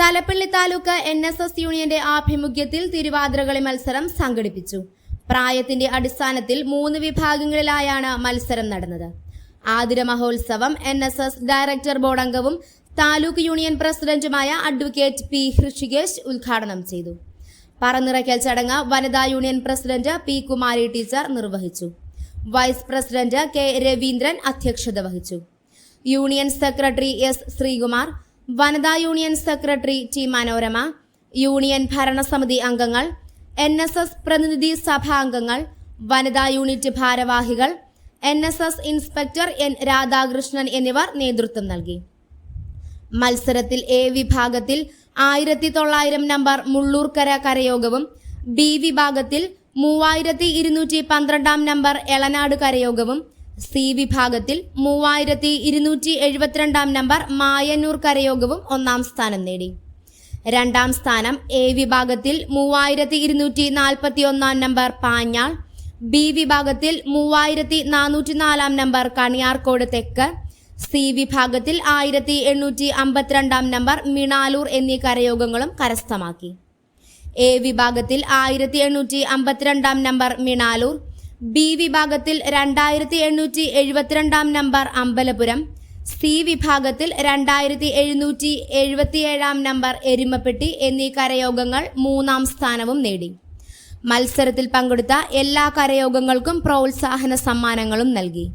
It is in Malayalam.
Thalappilly taluk N S S യൂണിയന്റെ ആഭിമുഖ്യത്തിൽ തിരുവാതിരകളി മത്സരം സംഘടിപ്പിച്ചു. പ്രായത്തിന്റെ അടിസ്ഥാനത്തിൽ മൂന്ന് വിഭാഗങ്ങളിലായാണ് മത്സരം നടന്നത്. ആതിര മഹോത്സവം N S S director board അംഗവും താലൂക്ക് യൂണിയൻ പ്രസിഡന്റുമായ അഡ്വക്കേറ്റ് പി ഹൃഷികേഷ് ഉദ്ഘാടനം ചെയ്തു. പറനിറയ്ക്കൽ ചടങ്ങ് വനിതാ union president P Kumari teacher നിർവഹിച്ചു. വൈസ് പ്രസിഡന്റ് കെ രവീന്ദ്രൻ അധ്യക്ഷത വഹിച്ചു. യൂണിയൻ സെക്രട്ടറി എസ് ശ്രീകുമാർ വനിതാ union secretary T Manorama union ഭരണസമിതി അംഗങ്ങൾ എൻ എസ് എസ് പ്രതിനിധി സഭാ അംഗങ്ങൾ വനിതാ യൂണിറ്റ് ഭാരവാഹികൾ N S S inspector N Radhakrishnan എന്നിവർ നേതൃത്വം നൽകി. മത്സരത്തിൽ എ വിഭാഗത്തിൽ ആയിരത്തി തൊള്ളായിരം നമ്പർ മുള്ളൂർക്കര കരയോഗവും ബി വിഭാഗത്തിൽ മൂവായിരത്തി ഇരുന്നൂറ്റി പന്ത്രണ്ടാം നമ്പർ എളനാട് കരയോഗവും സി വിഭാഗത്തിൽ മൂവായിരത്തി ഇരുന്നൂറ്റി എഴുപത്തിരണ്ടാം നമ്പർ മായന്നൂർ കരയോഗവും ഒന്നാം സ്ഥാനം നേടി. രണ്ടാം സ്ഥാനം എ വിഭാഗത്തിൽ മൂവായിരത്തി ഇരുന്നൂറ്റി നാൽപ്പത്തി ഒന്നാം നമ്പർ പാഞ്ഞാൾ ബി വിഭാഗത്തിൽ മൂവായിരത്തി നാനൂറ്റി നാലാം നമ്പർ കണിയാർകോട് തെക്ക് സി വിഭാഗത്തിൽ ആയിരത്തി എണ്ണൂറ്റി അമ്പത്തിരണ്ടാം നമ്പർ മിണാലൂർ എന്നീ കരയോഗങ്ങളും കരസ്ഥമാക്കി. എ വിഭാഗത്തിൽ ആയിരത്തി എണ്ണൂറ്റി അമ്പത്തിരണ്ടാം നമ്പർ മിണാലൂർ ബി വിഭാഗത്തിൽ രണ്ടായിരത്തി എണ്ണൂറ്റി എഴുപത്തിരണ്ടാം നമ്പർ അമ്പലപുരം സി വിഭാഗത്തിൽ രണ്ടായിരത്തി എഴുന്നൂറ്റി എഴുപത്തിയേഴാം നമ്പർ എരുമപ്പെട്ടി എന്നീ കരയോഗങ്ങൾ മൂന്നാം സ്ഥാനവും നേടി. മത്സരത്തിൽ പങ്കെടുത്ത എല്ലാ കരയോഗങ്ങൾക്കും പ്രോത്സാഹന സമ്മാനങ്ങളും നൽകി.